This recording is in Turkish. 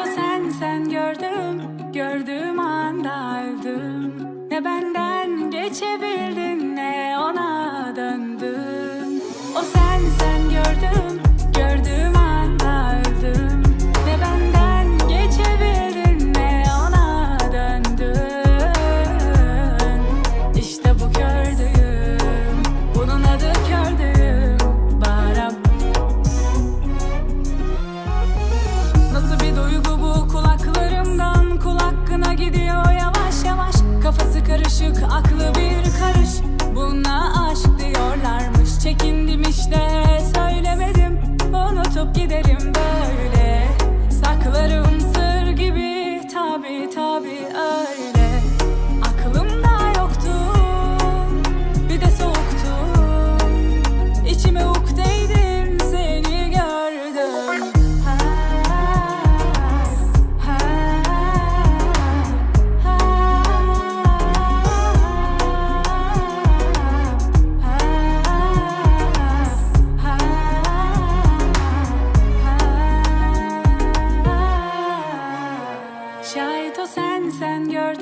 O sen sen gördüm Gördüğüm anda öldüm. Ne benden geçebildin ne ona döndün O sen sen gördüm Nasıl bir duygu bu kulaklarımdan? Kul hakkına gidiyor yavaş yavaş. Kafası karışık aklı bir karış. Buna aşk diyorlarmış. Çekindim işte Şayet o sen sen gördün